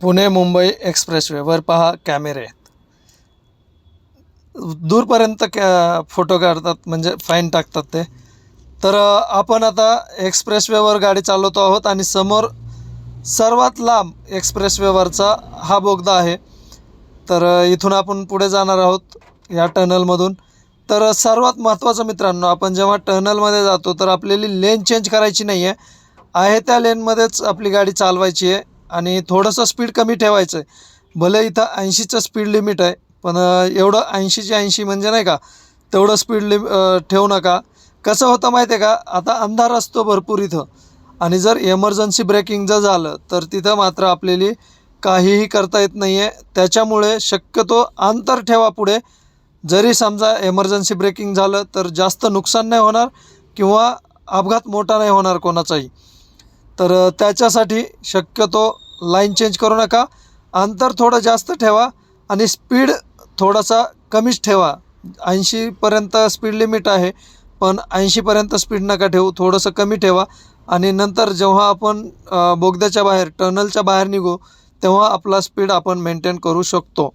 पुणे मुंबई एक्सप्रेसवेवर पहा कॅमेरे. आहेत दूरपर्यंत कॅ फोटो काढतात म्हणजे फाईन टाकतात ते. तर आपण आता एक्सप्रेसवेवर गाडी चालवतो आहोत आणि समोर सर्वात लांब एक्सप्रेसवेवरचा हा बोगदा आहे. तर इथून आपण पुढे जाणार आहोत या टनलमधून तर सर्वात महत्त्वाचं मित्रांनो आपण जेव्हा टनलमध्ये जातो तर आपल्याला लेन चेंज करायची नाही आहे आहे त्या लेनमध्येच आपली गाडी चालवायची आहे. आणि थोडंसं स्पीड कमी ठेवायचं आहे भले इथं ऐंशीचं स्पीड लिमिट आहे पण एवढं ऐंशीचे ऐंशी म्हणजे नाही का तेवढं स्पीड लिम ठेवू नका. कसं होतं माहिती आहे का आता अंधार असतो भरपूर इथं. आणि जर एमर्जन्सी ब्रेकिंग जर झालं तर तिथं मात्र आपल्याला काहीही करता येत नाही आहे त्याच्यामुळे शक्यतो अंतर ठेवा पुढे. जरी समजा एमर्जन्सी ब्रेकिंग झालं तर जास्त नुकसान नाही होणार किंवा अपघात मोठा नाही होणार कोणाचाही. तर त्याच्यासाठी शक्यतो लाईन चेंज करू नका. अंतर थोडं जास्त ठेवा आणि स्पीड थोडासा कमीच ठेवा. ऐंशीपर्यंत स्पीड लिमिट आहे पण ऐंशीपर्यंत स्पीड नका ठेवू थोडंसं कमी ठेवा. आणि नंतर जेव्हा आपण बोगद्याच्या बाहेर टनलच्या बाहेर निघू तेव्हा आपला स्पीड आपण मेंटेन करू शकतो.